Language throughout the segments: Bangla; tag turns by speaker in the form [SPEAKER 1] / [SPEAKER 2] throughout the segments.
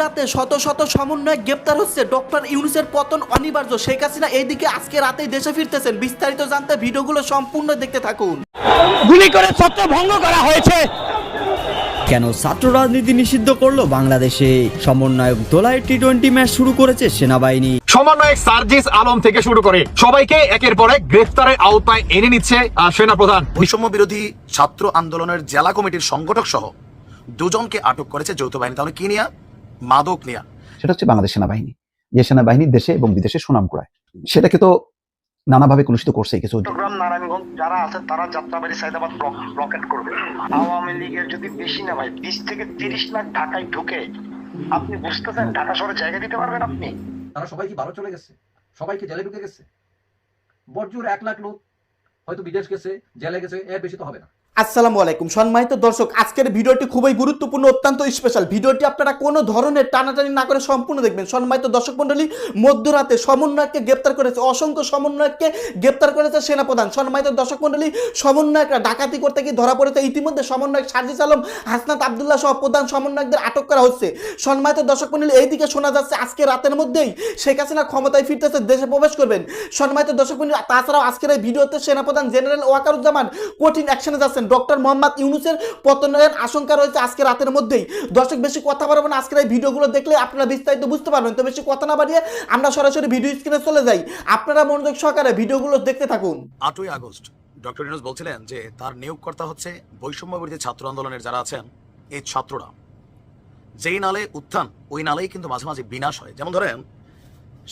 [SPEAKER 1] গুজরাতে শত শত সমন্বয় গ্রেপ্তার হচ্ছে। ডক্টর ইউনুসের পতন অনিবার্য। শেখ হাসিনা এইদিকে আজকে রাতেই দেশে ফিরতেছেন। বিস্তারিত জানতে ভিডিওগুলো সম্পূর্ণ দেখতে থাকুন।
[SPEAKER 2] গুলি করে ছত্র ভঙ্গ করা হয়েছে।
[SPEAKER 3] কেন ছাত্র রাজনীতি নিষিদ্ধ করল বাংলাদেশে? সমন্বয়ক দোলায় টি টোয়েন্টি ম্যাচ শুরু করেছে সেনাবাহিনী।
[SPEAKER 4] সমন্বয়ক সার্জিস আলম থেকে শুরু করে সবাইকে একের পর এক গ্রেফতারের আওতায় এনে নিচ্ছে আহ, সেনাপ্রধান।
[SPEAKER 5] বৈষম্য বিরোধী ছাত্র আন্দোলনের জেলা কমিটির সংগঠক সহ দুজনকে আটক করেছে যৌথ বাহিনী। তাহলে কি নিয়া? মাদক নিয়া।
[SPEAKER 6] সেটা হচ্ছে বাংলাদেশ সেনাবাহিনী। যে সেনাবাহিনী দেশে এবং বিদেশে সুনাম কুড়ায়। সেটাকে তো নানাভাবে কলুষিত করছে কিছু
[SPEAKER 7] চট্টগ্রাম নারায়ণগঞ্জ যারা আছে তারা যাত্রাবাড়ি সাইদাবাদ রকেট করবে। আওয়ামী লীগের যদি বেশি না ভাই বিশ থেকে তিরিশ লাখ ঢাকায় ঢুকে আপনি বুঝতেছেন ঢাকা শহরে জায়গা দিতে পারবেন আপনি?
[SPEAKER 8] তারা সবাই কি ভারত চলে গেছে। সবাইকে জেলে ঢুকে গেছে। বর্জুর এক লাখ লোক হয়তো বিদেশ গেছে জেলে গেছে এর বেশি তো হবে না।
[SPEAKER 1] আসসালামু আলাইকুম। সম্মানিত দর্শক, আজকের ভিডিওটি খুবই গুরুত্বপূর্ণ, অত্যন্ত স্পেশাল ভিডিওটি আপনারা কোনো ধরনের টানাটানি না করে সম্পূর্ণ দেখবেন। সম্মানিত দর্শক মন্ডলী মধ্যরাতে সমন্বয়ককে গ্রেপ্তার করেছে, অসংখ্য সমন্বয়ককে গ্রেপ্তার করেছে সেনাপ্রধান। সম্মানিত দর্শক মন্ডলী সমন্বয়করা ডাকাতি করতে গিয়ে ধরা পড়েছে। ইতিমধ্যে সমন্বয়ক সার্জিস আলম, হাসনাত আবদুল্লাহ সহ প্রধান সমন্বয়কদের আটক করা হচ্ছে। সম্মানিত দর্শক মন্ডলী এইদিকে শোনা যাচ্ছে, আজকে রাতের মধ্যেই শেখ হাসিনা ক্ষমতায় ফিরতেছে, দেশে প্রবেশ করবেন। সম্মানিত দর্শক মন্ডলী তাছাড়াও আজকের এই ভিডিওতে সেনাপ্রধান জেনারেল ওয়াকারুজ্জামান কঠিন অ্যাকশনে যাচ্ছেন। ডক্টর মোহাম্মদ ইউনুসের পতনের আশঙ্কা রয়েছে আজকে রাতের মধ্যেই। দর্শক, বেশি কথা বলব না। আজকের এই ভিডিওগুলো দেখলে আপনারা বিস্তারিত বুঝতে পারবেন। তো বেশি কথা না বাড়িয়ে আমরা সরাসরি ভিডিও স্ক্রিনে চলে যাই। আপনারা মনোযোগ সহকারে ভিডিওগুলো দেখতে থাকুন।
[SPEAKER 5] আটই আগস্ট, ডক্টর ইউনুস বলছিলেন যে তার নিয়োগকর্তা হচ্ছে বৈষম্য বিরোধী ছাত্র আন্দোলনের যারা আছেন, এই ছাত্ররা। যেই নালে উত্থান, ওই নালেই কিন্তু মাঝে মাঝে বিনাশ হয়। যেমন ধরেন,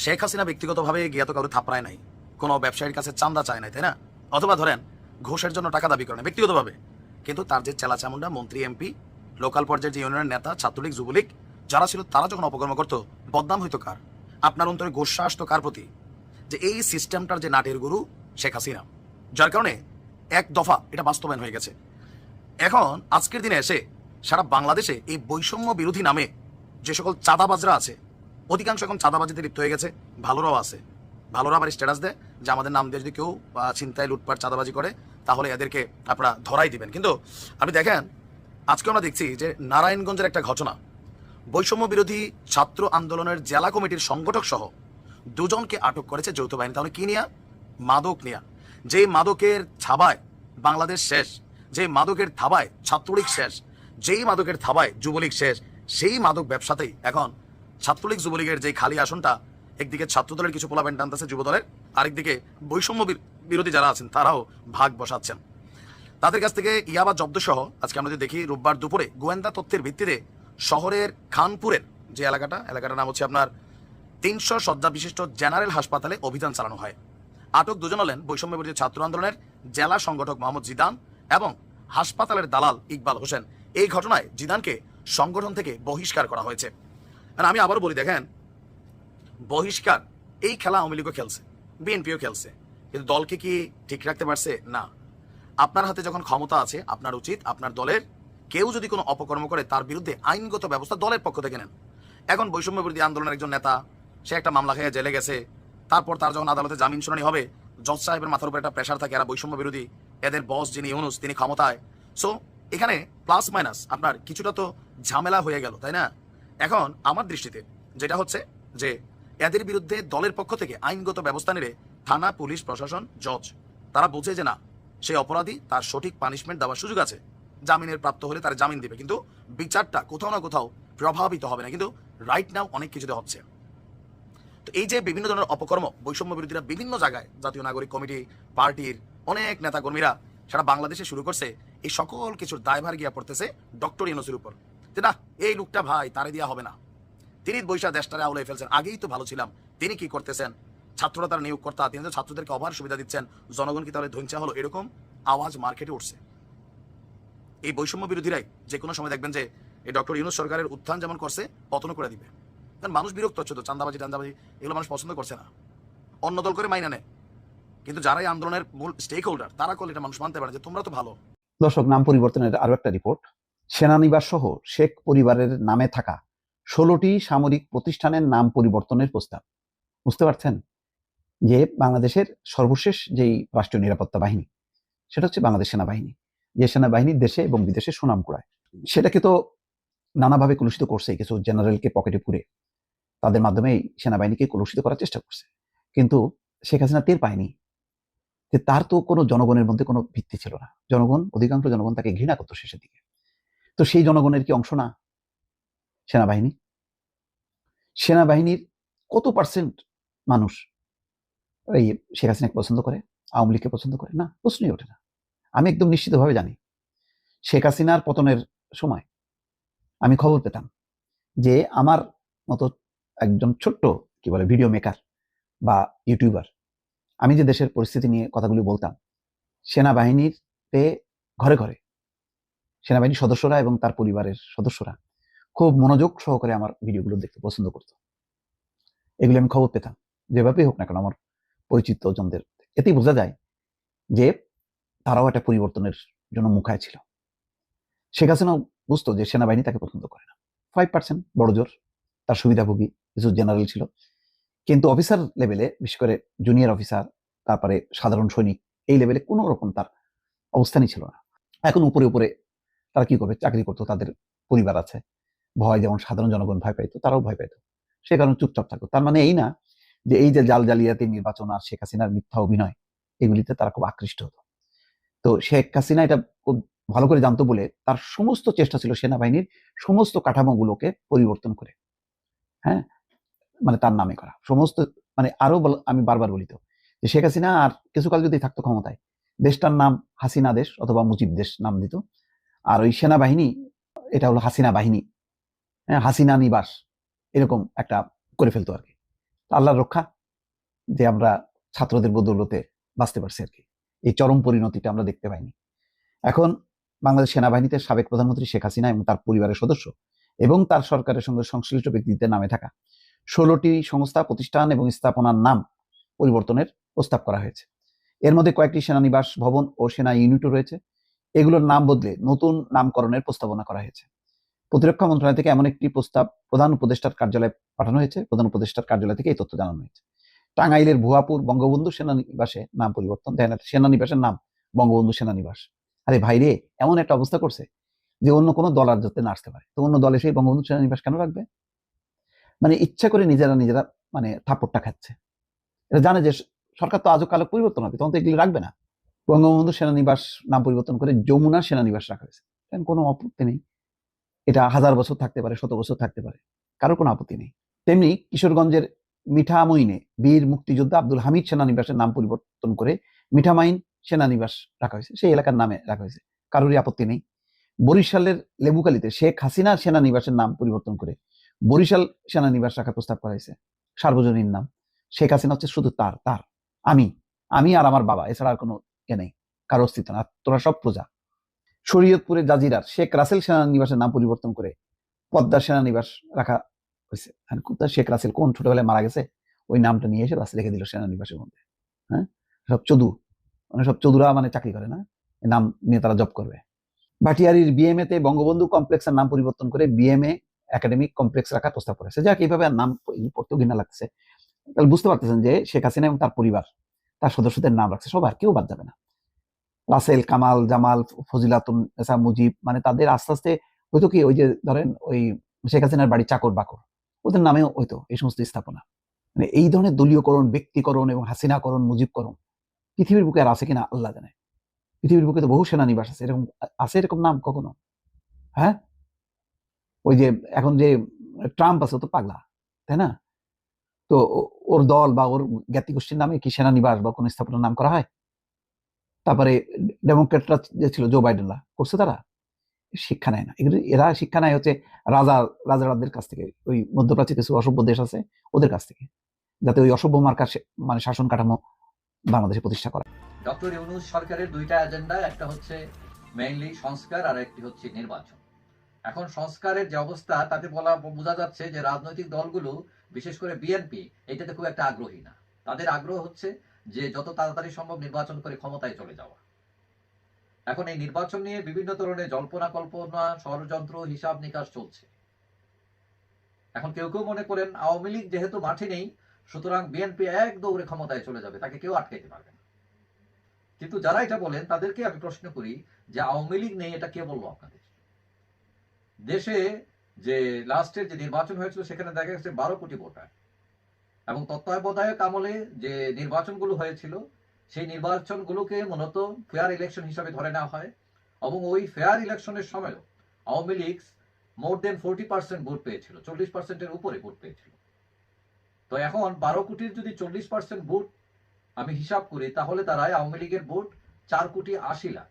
[SPEAKER 5] শেখ হাসিনা ব্যক্তিগতভাবে গিয়ে তো কারও থাপড়ায় নাই। কোনো ব্যবসায়ীর কাছে চান্দা চায় নাই, তাই না? অথবা ধরেন ঘোষের জন্য টাকা দাবি করে না, ব্যক্তিগতভাবে। কিন্তু তার যে চেলা চামুন্ডা মন্ত্রী, এমপি, লোকাল পর্যায়ের যে ইউনিয়নের নেতা, ছাত্রলীগ, যুবলীগ, যারা ছিল তারা যখন অপকর্ম করতো, বদনাম হইতো কার? আপনার অন্তরে গোসা আসতো কার প্রতি? যে এই সিস্টেমটার যে নাটের গুরু শেখ হাসিনা। যার কারণে এক দফা এটা বাস্তবায়ন হয়ে গেছে। এখন, আজকের দিনে এসে সারা বাংলাদেশে এই বৈষম্য বিরোধী নামে যে সকল চাঁদাবাজরা আছে, অধিকাংশ এখন চাঁদাবাজিতে লিপ্ত হয়ে গেছে, ভালোরাও আছে। ভালোরা আবার স্ট্যাটাস দেয় যে আমাদের নাম দিয়ে যদি কেউ ছিনতাই, লুটপাট, চাঁদাবাজি করে তাহলে এদেরকে আপনারা ধরাই দিবেন। কিন্তু আপনি দেখেন, আজকে আমরা দেখছি যে নারায়ণগঞ্জের একটা ঘটনা। বৈষম্য বিরোধী ছাত্র আন্দোলনের জেলা কমিটির সংগঠক সহ দুজনকে আটক করেছে যৌথ বাহিনী। তাহলে কি নিয়া? মাদক নিয়া। যে মাদকের ছাবায় বাংলাদেশ শেষ যে মাদকের থাবায় ছাত্রলীগ শেষ, যেই মাদকের থাবায় যুবলীগ শেষ, সেই মাদক ব্যবসাতেই এখন ছাত্রলীগ, যুবলীগের যে খালি আসনটা একদিকে ছাত্রদলের কিছু পোলাবেন টানতেছে যুবদলের, আরেকদিকে বৈষম্য বিরোধী যারা আছেন, তারাও ভাগ বসাচ্ছেন। তাদের কাছ থেকে ইয়াবা জব্দ সহ আজকে আমরা যদি দেখি, রোববার দুপুরে গোয়েন্দা তথ্যের ভিত্তিতে শহরের খানপুরের যে এলাকাটা, এলাকাটার নাম হচ্ছে আপনার তিনশো শয্যা বিশিষ্ট জেনারেল হাসপাতালে অভিযান চালানো হয়। আটক দুজন হলেন বৈষম্য বিরোধী ছাত্র আন্দোলনের জেলা সংগঠক মোহাম্মদ জিদান এবং হাসপাতালের দালাল ইকবাল হোসেন। এই ঘটনায় জিদানকে সংগঠন থেকে বহিষ্কার করা হয়েছে। আর আমি আবারও বলি, দেখেন বহিষ্কার, এই খেলা আওয়ামী লীগও খেলছে, বিএনপিও খেলছে, কিন্তু দলকে কি ঠিক রাখতে পারছে? না। আপনার হাতে যখন ক্ষমতা আছে, আপনার উচিত, আপনার দলের কেউ যদি কোনো অপকর্ম করে, তার বিরুদ্ধে আইনগত ব্যবস্থা দলের পক্ষ থেকে নেন। এখন বৈষম্য বিরোধী আন্দোলনের একজন নেতা, সে একটা মামলা খেয়ে জেলে গেছে, তারপর তার যখন আদালতে জামিন শুনানি হবে, জজ সাহেবের মাথার উপর একটা প্রেশার থাকে, এরা বৈষম্য বিরোধী, এদের বস যিনি ইউনুস, তিনি ক্ষমতায়। সো এখানে প্লাস মাইনাস আপনার কিছুটা তো ঝামেলা হয়ে গেল, তাই না? এখন আমার দৃষ্টিতে যেটা হচ্ছে যে এদের বিরুদ্ধে দলের পক্ষ থেকে আইনগত ব্যবস্থা নিলে থানা, পুলিশ, প্রশাসন, জজ। তারা বোঝে যে না সেই অপরাধী, তার সঠিক পানিশমেন্ট দেওয়ার সুযোগ আছে। জামিনের প্রাপ্ত হলে তার জামিন দিবে, কিন্তু বিচারটা কোথাও না কোথাও প্রভাবিত হবে না। কিন্তু রাইট নাও অনেক কিছুতে হচ্ছে। তো এই যে বিভিন্ন ধরনের অপকর্ম, বৈষম্য বিরোধীরা বিভিন্ন জায়গায় জাতীয় নাগরিক কমিটি, পার্টির অনেক নেতাকর্মীরা সারা বাংলাদেশে শুরু করছে। এই সকল কিছুর দায়ভার গিয়া পড়তেছে ডক্টর ইউনুসের উপর। যে না, এই লোকটা ভাই, তারে দেওয়া হবে না। তিনি বৈশা দেশটারে আউলাই ফেলছেন। আগেই তো ভালো ছিলাম। তিনি কি করতেছেন? ছাত্ররা তার নিয়োগকর্তা, তিনি ছাত্রদেরকে অভার সুবিধা দিচ্ছেন। জনগণ কি তাহলে ধৈর্য হলো? এরকম আওয়াজ মার্কেটে উঠছে। এই বৈষম্য বিরোধীরাই যে কোনো সময় দেখবেন যে, এই ডক্টর ইউনুস সরকারের উত্থান যেমন করছে, পতনও করে দিবে। কারণ মানুষ বিরক্ত হচ্ছে তো, চান্দাবাজি, টান্দাবাজি, এগুলো মানুষ পছন্দ করছে না। অন্য দল করে মাইনা নেয়। কিন্তু যারাই আন্দোলনের মূল স্টেক হোল্ডার তারা করলে এটা মানুষ মানতে পারে যে, তোমরা তো ভালো।
[SPEAKER 6] দর্শক, নাম পরিবর্তনের আরও একটা রিপোর্ট। সেনানিবাস সহ শেখ পরিবারের নামে থাকা ষোলোটি সামরিক প্রতিষ্ঠানের নাম পরিবর্তনের প্রস্তাব। বুঝতে পারছেন? যে বাংলাদেশের সর্বশেষ যেই রাষ্ট্রীয় নিরাপত্তা বাহিনী, সেটা হচ্ছে বাংলাদেশ সেনাবাহিনী। যে সেনাবাহিনী দেশে এবং বিদেশে সুনাম কুড়ায়। সেটাকে তো নানাভাবে কলুষিত করছে, কিছু জেনারেলকে পকেটে পুরে। তাদের মাধ্যমে সেনাবাহিনীকে কলুষিত করার চেষ্টা করছে। কিন্তু শেখ হাসিনা টের পায়নি যে তার তো কোনো জনগণের মধ্যে কোনো ভিত্তি ছিল না। জনগণ, অধিকাংশ জনগণ তাকে ঘৃণা করতো শেষের দিকে। তো সেই জনগণের কি অংশ না? সেনাবাহিনী। সেনাবাহিনীর কত পার্সেন্ট মানুষ এই শেখ হাসিনাকে পছন্দ করে, আওয়ামী লীগকে পছন্দ করে? না, প্রশ্নই ওঠে না। আমি একদম নিশ্চিতভাবে জানি, শেখ হাসিনার পতনের সময় আমি খবর পেতাম যে আমার মতো একজন ছোট্ট, কি বলে ভিডিও মেকার বা ইউটিউবার আমি যে দেশের পরিস্থিতি নিয়ে কথাগুলি বলতাম সেনাবাহিনীর তে ঘরে ঘরে, সেনাবাহিনীর সদস্যরা এবং তার পরিবারের সদস্যরা খুব মনোযোগ সহকারে আমার ভিডিওগুলো দেখতে পছন্দ করতো। এগুলি আমি খবর পেতাম, যেভাবেই হোক না কেন আমার পরিচিত জনদের। এতেই বোঝা যায় যে তারাও একটা পরিবর্তনের জন্য মুখায় ছিল। শেখ হাসিনাও বুঝতো যে সেনাবাহিনী তাকে পছন্দ করে না। ফাইভ পার্সেন্ট বড় জোর, তার সুবিধাভোগী কিছু জেনারেল ছিল। কিন্তু অফিসার লেভেলে বিশেষ করে জুনিয়র অফিসার তারপরে সাধারণ সৈনিক, এই লেভেলে কোনো রকম তার অবস্থানই ছিল না। এখন উপরে উপরে তারা কি করবে? চাকরি করতো, তাদের পরিবার আছে। ভয় যেমন সাধারণ জনগণ ভয় পাইতো, তারাও ভয় পাইতো। সে কারণে চুপচাপ থাকতো তার মানে এই না যে এই যে জাল জালিয়াতি নির্বাচন আর শেখ হাসিনার মিথ্যা অভিনয়, এগুলিতে তারা খুব আকৃষ্ট হতো। তো শেখ হাসিনা এটা খুব ভালো করে জানতো বলে তার সমস্ত চেষ্টা ছিল সেনাবাহিনীর সমস্ত কাঠামোগুলোকে পরিবর্তন করে। হ্যাঁ? মানে তার নামে করা। সমস্ত মানে আরও আমি বারবার বলিত যে শেখ হাসিনা আর কিছুকাল যদি থাকতো ক্ষমতায়, দেশটার নাম হাসিনা দেশ অথবা মুজিব দেশ নাম দিত। আর ওই সেনাবাহিনী, এটা হলো হাসিনা বাহিনী। হাসিনা নিবাস, এরকম একটা করে ফেলতো আর কি। তো আল্লাহর রক্ষা যে আমরা ছাত্রদের বদৌলতে বাঁচতে পারছি আর কি। এই চরম পরিণতিটা আমরা দেখতে পাইনি। এখন বাংলাদেশ সেনাবাহিনীতে সাবেক প্রধানমন্ত্রী শেখ হাসিনা এবং তার পরিবারের সদস্য এবং তার সরকারের সঙ্গে সংশ্লিষ্ট ব্যক্তিদের নামে থাকা ষোলোটি সংস্থা, প্রতিষ্ঠান এবং স্থাপনার নাম পরিবর্তনের প্রস্তাব করা হয়েছে। এর মধ্যে কয়েকটি সেনানিবাস ভবন ও সেনা ইউনিটও রয়েছে। এগুলোর নাম বদলে নতুন নামকরণের প্রস্তাবনা করা হয়েছে। প্রতিরক্ষা মন্ত্রণালয় থেকে এমন একটি প্রস্তাব প্রধান উপদেষ্টার কার্যালয়ে পাঠানো হয়েছে। প্রধান উপদেষ্টার কার্যালয় থেকে এই তথ্য জানানো হয়েছে। টাঙ্গাইলের ভুয়াপুর বঙ্গবন্ধু সেনানিবাসে নাম পরিবর্তন দেয় সেনানিবাসের নাম বঙ্গবন্ধু সেনানিবাস। আরে ভাইরে এমন একটা অবস্থা করছে যে অন্য কোনো দল আর যাতে না আসতে পারে। তো অন্য দলে সেই বঙ্গবন্ধু সেনানিবাস কেন রাখবে? মানে ইচ্ছা করে নিজেরা নিজেরা মানে থাপ্পড়টা খাচ্ছে। এটা জানে যে সরকার তো আজও কালো পরিবর্তন হবে, তখন তো এগুলি রাখবে না। বঙ্গবন্ধু সেনানিবাস নাম পরিবর্তন করে যমুনা সেনানিবাস রাখা হয়েছে। কোনো আপত্তি নেই। এটা হাজার বছর থাকতে পারে, শত বছর থাকতে পারে। কারোর কোনো আপত্তি নেই। তেমনি কিশোরগঞ্জের মিঠামইনে বীর মুক্তিযোদ্ধা আব্দুল হামিদ সেনানিবাসের নাম পরিবর্তন করে মিঠামাইন সেনানিবাস রাখা হয়েছে। সেই এলাকার নামে রাখা হয়েছে। কারোরই আপত্তি নেই। বরিশালের লেবুকালিতে শেখ হাসিনা সেনানিবাসের নাম পরিবর্তন করে বরিশাল সেনানিবাস রাখার প্রস্তাব করা হয়েছে। সার্বজনীন নাম। শেখ হাসিনা হচ্ছে শুধু তার তার। আমি আমি আর আমার বাবা, এছাড়া আর কোনো এ নেই। কারও অস্তিত্ব না তোরা সব প্রজা। শরীয়তপুরের জাজিরার শেখ রাসেল সেনানিবাসের নাম পরিবর্তন করে পদ্মা সেনানিবাস রাখা হয়েছে। কোথায় শেখ রাসেল কোন ছোটবেলায় মারা গেছে, ওই নামটা নিয়ে এসে বাস রেখে দিল সেনানিবাসের মধ্যে। হ্যাঁ? সব চদু। মানে সব চদুরা মানে চাকরি করে না নাম নিয়ে তারা জব করবে। ভাটিয়ারির বিএমএ তে বঙ্গবন্ধু কমপ্লেক্সের নাম পরিবর্তন করে বিএমএ একাডেমিক কমপ্লেক্স রাখার প্রস্তাব করেছে। যাক, এইভাবে আর নাম পড়তেও ঘৃণা লাগছে। তাহলে বুঝতে পারতেছেন যে শেখ হাসিনা এবং তার পরিবার, তার সদস্যদের নাম রাখছে সবার কেউ বাদ যাবে না। রাসেল কামাল, জামাল, ফজিলাতুন এসা মুজিব মানে তাদের আস্তে আস্তে হয়তো কি, ওই যে ধরেন ওই শেখ হাসিনার বাড়ি চাকর বাকর, ওদের নামেও হইতো এই সমস্ত স্থাপনা। মানে এই ধরনের দলীয়করণ, ব্যক্তিকরণ এবং হাসিনাকরণ, মুজিবকরণ পৃথিবীর বুকে আর আছে কিনা আল্লাহ জানে। পৃথিবীর বুকে তো বহু সেনানিবাস আছে, এরকম আছে এরকম নাম কখনো? হ্যাঁ? ওই যে এখন যে ট্রাম্প আছে তো পাগলা, তাই না? তো ওর দল বা ওর জ্ঞাতি গোষ্ঠীর নামে কি সেনানিবাস বা কোনো স্থাপনার নাম করা হয়? তারপরে ডেমোক্রেটরা যে ছিল জো বাইডেনরা করছে তারা? শিক্ষা নেয় না। এগুলো, এরা শিক্ষা নেয় হচ্ছে রাজা, রাজারাদের কাছ থেকে। ওই মধ্যপ্রাচ্যে কিছু অসভ্য দেশ আছে, ওদের কাছ থেকে। যাতে ওই অসভ্য মার্কার মানে শাসন কাঠামো বাংলাদেশে প্রতিষ্ঠা করা।
[SPEAKER 8] ডক্টর ইউনুস সরকারের দুইটা এজেন্ডা একটা হচ্ছে মেইনলি সংস্কার আর একটি হচ্ছে নির্বাচন। এখন সংস্কারের যে অবস্থা, তাতে বলা, বোঝা যাচ্ছে যে রাজনৈতিক দলগুলো, বিশেষ করে বিএনপি এটাতে খুব একটা আগ্রহী না। তাদের আগ্রহ হচ্ছে যে যত তাড়াতাড়ি সম্ভব নির্বাচন করে ক্ষমতায় চলে যাওয়া। এখন এই নির্বাচন নিয়ে বিভিন্ন ধরনের জল্পনা, কল্পনা, ষড়যন্ত্র, হিসাব নিকাশ চলছে। এখন কেউ কেউ মনে করেন আওয়ামী লীগ যেহেতু মাঠে নেই, সুতরাং বিএনপি এক দৌড়ে ক্ষমতায় চলে যাবে, তাকে কেউ আটকাইতে পারবে না। কিন্তু যারা এটা বলেন, তাদেরকে আমি প্রশ্ন করি যে আওয়ামী লীগ নেই, এটা কে বলব আপনাদের? দেশে যে লাস্টের যে নির্বাচন হয়েছিল, সেখানে দেখা গেছে বারো কোটি ভোটার। এবং তত্ত্বাবধায়ক আমলে যে নির্বাচনগুলো হয়েছিল, সেই নির্বাচনগুলোকে মূলত ফেয়ার ইলেকশন হিসাবে ধরে নেওয়া হয় এবং ওই ফেয়ার ইলেকশনের সময়ও Awami League more than forty percent vote পেয়েছিল, চল্লিশ পার্সেন্টের উপরে ভোট পেয়েছিল। তো এখন বারো কোটির যদি চল্লিশ পার্সেন্ট ভোট আমি হিসাব করি, তাহলে দাঁড়ায় আওয়ামী লীগের ভোট চার কোটি আশি লাখ।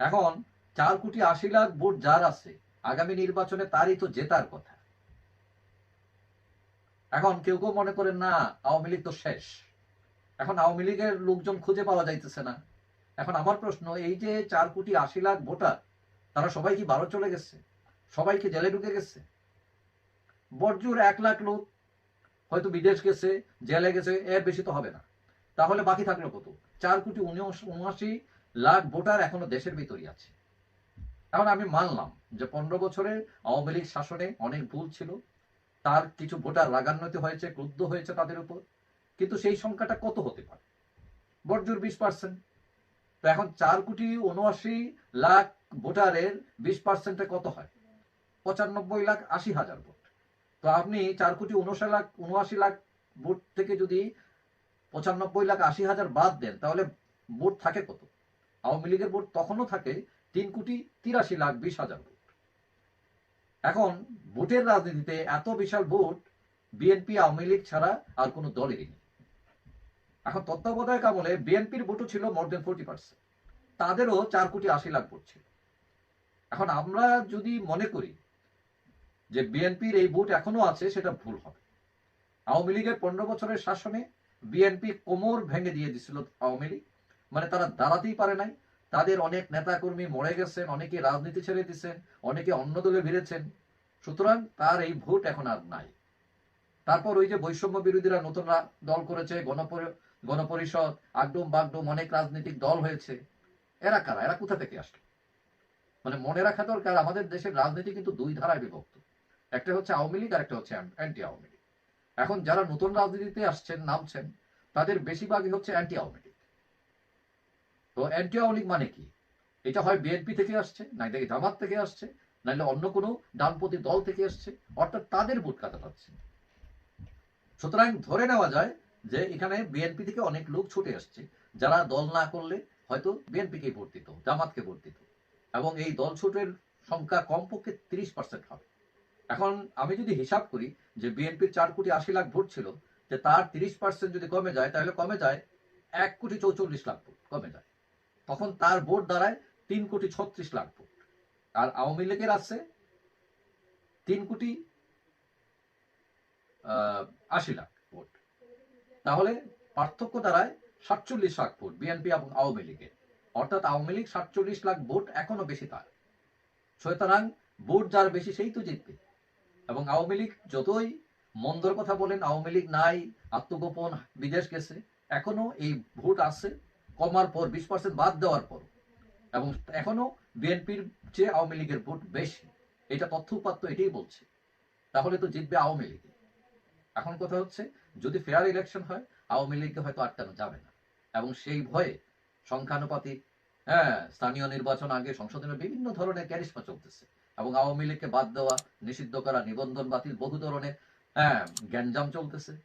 [SPEAKER 8] এখন চার কোটি আশি লাখ ভোট যার আছে, আগামী নির্বাচনে তারই তো জেতার কথা। এখন কেউ কেউ মনে করেন, না, আওয়ামী লীগ তো শেষ। এখন আওয়ামী লীগের লোকজন খুঁজে পাওয়া যাইতেছে না। এখন আমার প্রশ্ন, এই যে চার কোটি আশি লাখ ভোটার, তারা সবাই কি ভারত চলে গেছে? সবাই কি জেলে ঢুকে গেছে? বর্জুর এক লাখ লোক হয়তো বিদেশ গেছে, জেলে গেছে, এর বেশি তো হবে না। তাহলে বাকি থাকল কত? চার কোটি উনআশি লাখ ভোটার এখনও দেশের ভিতরই আছে। এখন আমি মানলাম যে পনেরো বছরে আওয়ামী লীগ শাসনে অনেক ভুল ছিল। তার কিছু ভোটার রাগান্বিত হয়েছে, ক্রুদ্ধ হয়েছে তাদের উপর। কিন্তু সেই সংখ্যাটা কত হতে পারে? বর্জুর বিশ পার্সেন্ট। তো এখন চার কোটি উনআশি লাখ ভোটারের বিশ পার্সেন্টে কত হয়? পঁচানব্বই লাখ আশি হাজার ভোট। তো আপনি চার কোটি উনআশি লাখ উনআশি লাখ ভোট থেকে যদি পঁচানব্বই লাখ আশি হাজার বাদ দেন, তাহলে ভোট থাকে কত? আওয়ামী লীগের ভোট তখনও থাকে তিন কোটি তিরাশি লাখ বিশ হাজার ভোট। এখন ভোটের রাজনীতিতে এত বিশাল ভোট বিএনপি আওয়ামী লীগ ছাড়া আর কোনো দলেরই নেই। এখন তত্ত্বাবধায়ক আমলে বিএনপির ভোটও ছিল মোর দেন ফোর্টি পার্সেন্ট তাদেরও চার কোটি আশি লাখ ভোট ছিল। এখন আমরা যদি মনে করি যে বিএনপির এই ভোট এখনও আছে, সেটা ভুল হবে। আওয়ামী লীগের পনেরো বছরের শাসনে বিএনপি কোমর ভেঙে দিয়ে দিছিল আওয়ামী লীগ। মানে তারা দাঁড়াতেই পারে নাই তাদের অনেক নেতাকর্মী মরে গেছেন, অনেকে রাজনীতি ছেড়ে দিচ্ছেন অনেকে অন্য দলে ভিড়েছেন। সুতরাং তার এই ভোট এখন আর নাই। তারপর ওই যে বৈষম্য বিরোধীরা নতুন দল করেছে, গণপরি- গণপরিষদ, আগডুম বাগডুম অনেক রাজনৈতিক দল হয়েছে। এরা কারা? এরা কোথা থেকে আসলো? মানে মনে রাখা দরকার, আমাদের দেশের রাজনীতি কিন্তু দুই ধারায় বিভক্ত। একটা হচ্ছে আওয়ামী লীগ আর একটা হচ্ছে অ্যান্টি আওয়ামী লীগ। এখন যারা নতুন রাজনীতিতে আসছেন, নামছেন, তাদের বেশিরভাগই হচ্ছে অ্যান্টি আওয়ামী লীগ। তো অ্যান্টি আওয়ামী মানে কি? এটা হয় বিএনপি থেকে আসছে নাই থেকে জামাত থেকে আসছে, নাইলে অন্য কোনো ডানপন্থী দল থেকে আসছে, অর্থাৎ তাদের ভোট কাটা পাচ্ছে সুতরাং ধরে নেওয়া যায় যে এখানে বিএনপি থেকে অনেক লোক ছুটে আসছে, যারা দল না করলে হয়তো বিএনপিকে ভোট দিত, জামাতকে ভোট দিত। এবং এই দল ছুটের সংখ্যা কমপক্ষে তিরিশ পার্সেন্ট হবে। এখন আমি যদি হিসাব করি যে বিএনপির চার কোটি আশি লাখ ভোট ছিল, যে তার তিরিশ পার্সেন্ট যদি কমে যায়, তাহলে কমে যায় এক কোটি চৌচল্লিশ লাখ ভোট, কমে যায়। তখন তার ভোট দাঁড়ায় তিন কোটি ছত্রিশ লাখ ভোট। আর আওয়ামী লীগের আছে তিন কোটি আশি লাখ ভোট। তাহলে পার্থক্য দাঁড়ায় সাতচল্লিশ লাখ ভোট বিএনপি এবং আওয়ামী লীগের। অর্থাৎ আওয়ামী লীগ সাতচল্লিশ লাখ ভোট এখনও বেশি তার। সুতরাং ভোট যার বেশি সেই তো জিতবে। এবং আওয়ামী লীগ যতই মন্দর কথা বলেন, আওয়ামী লীগ নাই, আত্মগোপন, বিদেশ গেছে, এখনও এই ভোট আছে কমার পর, বিশ পার্সেন্ট বাদ দেওয়ার পর। এবং এখনও বিএনপির চেয়ে আওয়ামী লীগের ভোট বেশি। এটা তথ্য উপাত্ত এটাই বলছে। তাহলে তো জিতবে আওয়ামী লীগ। এখন কথা হচ্ছে, যদি ফেয়ার ইলেকশন হয়, আওয়ামী লীগকে হয়তো আটকানো যাবে না। এবং সেই ভয়ে সংখ্যানুপাতিক হ্যাঁ স্থানীয় নির্বাচন আগে সংশোধনের বিভিন্ন ধরনের ক্যারিসমা চলতেছে। এবং আওয়ামী লীগকে বাদ দেওয়া, নিষিদ্ধ করা, নিবন্ধন বাতিল, বহু ধরনের হ্যাঁ গ্যাঞ্জাম চলতেছে।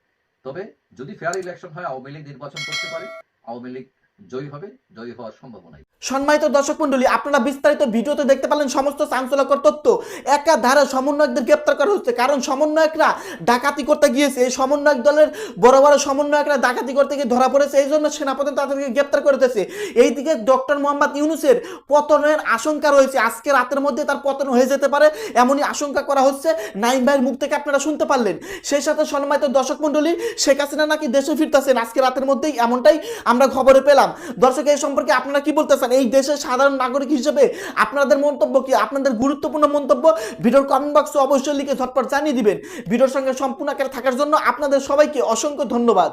[SPEAKER 8] তবে যদি ফেয়ার ইলেকশন হয়, আওয়ামী লীগ নির্বাচন করতে পারে, আওয়ামী লীগ জয়ী হবে জয়ী হওয়ার সম্ভাবনা
[SPEAKER 1] সম্মানিত দর্শক মন্ডলী আপনারা বিস্তারিত ভিডিওতে দেখতে পারলেন সমস্ত চাঞ্চল্যকর তথ্য। একাধারে সমন্বয়কদের গ্রেপ্তার করা হচ্ছে, কারণ সমন্বয়করা ডাকাতি করতে গিয়েছে। এই সমন্বয়ক দলের বড় বড় সমন্বয়করা ডাকাতি করতে গিয়ে ধরা পড়েছে, এই জন্য সেনাপতি তাদেরকে গ্রেপ্তার করতেছে এইদিকে ডক্টর মোহাম্মদ ইউনুসের পতনের আশঙ্কা রয়েছে। আজকে রাতের মধ্যে তার পতন হয়ে যেতে পারে, এমনই আশঙ্কা করা হচ্ছে। নাইম ভাইয়ের মুখ থেকে আপনারা শুনতে পারলেন। সেই সাথে সম্মানিত দর্শক মন্ডলী শেখ হাসিনা নাকি দেশে ফিরতেছেন আজকে রাতের মধ্যেই এমনটাই আমরা খবরে পেলাম। দর্শক, এই সম্পর্কে আপনারা কি বলতেছেন এই দেশের সাধারণ নাগরিক হিসেবে আপনাদের মন্তব্য কি? আপনাদের গুরুত্বপূর্ণ মন্তব্য? ভিডিওর কমেন্ট বক্সে অবশ্যই লিখে ঝটপট জানিয়ে দিবেন। ভিডিওর সঙ্গে সম্পূর্ণ আকারে থাকার জন্য আপনাদের সবাইকে অসংখ্য ধন্যবাদ।